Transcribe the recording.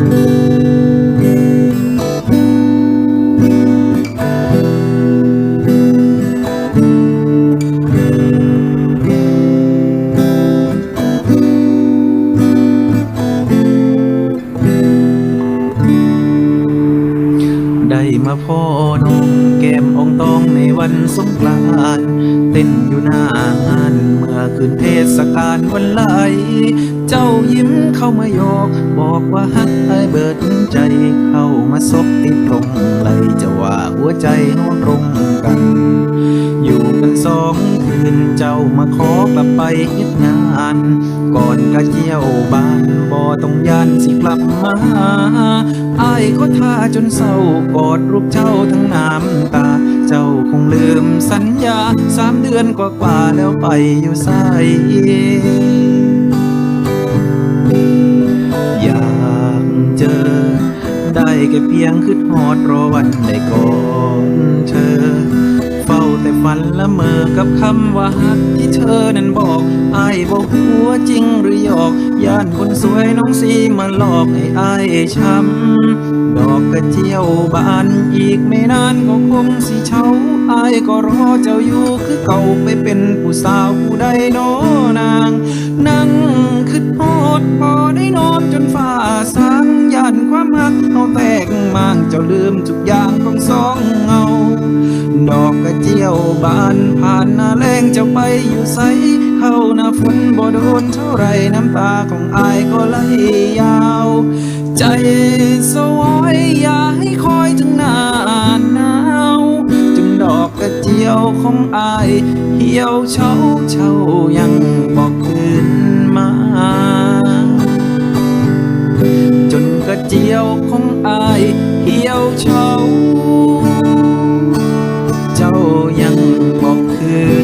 ได้มาพ่อน้องแก้มอง วันสงกรานต์เต้นอยู่หน้างานเมื่อคืนเทศกาลวันไหล เจ้ายิ้มเข้ามาโยก บอกว่าฮักไอเบิดใจเข้ามาซบติดตรงไหลจะว่าหัวใจเฮาตรงกัน อยู่กันสองคืนเจ้ามาขอกลับไปเฮ็ดงาน ก่อนกะเจียวบ้านบ่ต้องยานสิกลับมาอายก็ท่าจนเศร้ากอดรูปเจ้าทั้งน้ำตา เจ้าคงลืมสัญญาสามเดือนกว่าๆแล้วไปอยู่ใสอยากเจอ ได้แค่เพียงคืดหอดรอวันได้ก่อน ละเมอกับคำว่าฮักที่เธอนั้นบอกอายบอกหัวจริงหรือหยอกย่านคนสวยน้องสีมาหลอกให้อายช้ำดอกกระเจียวบานอีกไม่นานก็คงสิเช้าอายก็รอเจ้าอยู่คือเก่าไปเป็นผู้สาวผู้ใดโนนางนั่งคิดฮอดพอได้นอนจนฟ้าสางย่านความหักเอาแตกมางเจ้าลืมทุกอย่างของสองเงา วบานผ่านหน้าแรงจะไปอยู่ใสเข้าหน้าฝนบ่โดนเท่าไรน้ำตาของอายก็ไหลยาว ใจสวอยอย่าให้คอยถึงหน้าหนาวจนดอกกระเจียวของอายเหี่ยวเฉาเฉายังบอกคืนมา จนกระเจียวของอายเหี่ยวเฉาเจ้า Deus.